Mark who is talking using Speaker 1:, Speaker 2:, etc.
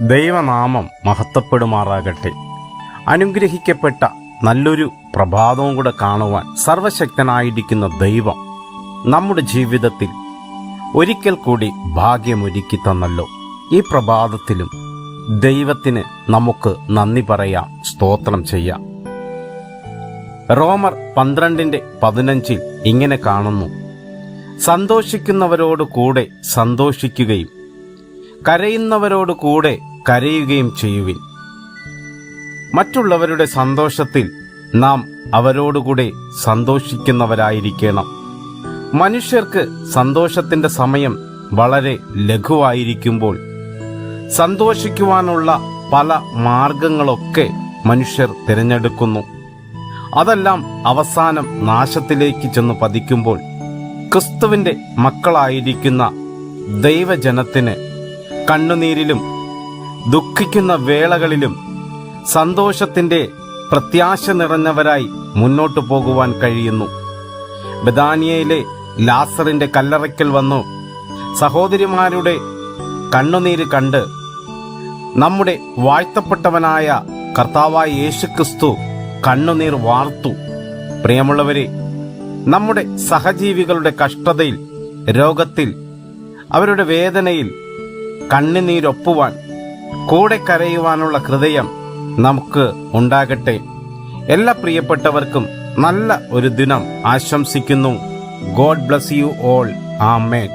Speaker 1: ദൈവനാമം മഹത്വപ്പെടുമാറാകട്ടെ. അനുഗ്രഹിക്കപ്പെട്ട നല്ലൊരു പ്രഭാതവും കൂടെ കാണുവാൻ സർവശക്തനായിരിക്കുന്ന ദൈവം നമ്മുടെ ജീവിതത്തിൽ ഒരിക്കൽ കൂടി ഭാഗ്യമൊരുക്കി തന്നല്ലോ. ഈ പ്രഭാതത്തിലും ദൈവത്തിന് നമുക്ക് നന്ദി പറയാം സ്തോത്രം ചെയ്യാം. റോമർ പന്ത്രണ്ടിന്റെ പതിനഞ്ചിൽ ഇങ്ങനെ കാണുന്നു. സന്തോഷിക്കുന്നവരോട് കൂടെ സന്തോഷിക്കുകയും കരയുന്നവരോട് കൂടെ കരയുകയും ചെയ്യുവിൻ. മറ്റുള്ളവരുടെ സന്തോഷത്തിൽ നാം അവരോടുകൂടെ സന്തോഷിക്കുന്നവരായിരിക്കണം. മനുഷ്യർക്ക് സന്തോഷത്തിന്റെ സമയം വളരെ ലഘുവായിരിക്കുമ്പോൾ സന്തോഷിക്കുവാനുള്ള പല മാർഗങ്ങളൊക്കെ മനുഷ്യർ തിരഞ്ഞെടുക്കുന്നു. അതെല്ലാം അവസാനം നാശത്തിലേക്ക് ചെന്ന് പതിക്കുമ്പോൾ ക്രിസ്തുവിന്റെ മക്കളായിരിക്കുന്ന ദൈവജനത്തിന് കണ്ണുനീരിലും ദുഃഖിക്കുന്ന വേളകളിലും സന്തോഷത്തിന്റെ പ്രത്യാശ നിറഞ്ഞവരായി മുന്നോട്ടു പോകുവാൻ കഴിയുന്നു. ബദാനിയയിലെ ലാസറിന്റെ കല്ലറയ്ക്കൽ വന്നു. സഹോദരിമാരുടെ കണ്ണുനീര് കണ്ട് നമ്മുടെ വാഴ്ത്തപ്പെട്ടവനായ കർത്താവായ യേശുക്രിസ്തു കണ്ണുനീർ വാർത്തു. പ്രിയമുള്ളവരെ നമ്മുടെ സഹജീവികളുടെ കഷ്ടതയിൽ രോഗത്തിൽ അവരുടെ വേദനയിൽ കണ്ണുനീരൊപ്പുവാൻ കൂടെ കരയുവാനുള്ള ഹൃദയം നമുക്ക് ഉണ്ടാകട്ടെ. എല്ലാ പ്രിയപ്പെട്ടവർക്കും നല്ല ഒരു ദിനം ആശംസിക്കുന്നു. ഗോഡ് ബ്ലസ് യു ഓൾ ആ ആമേൻ.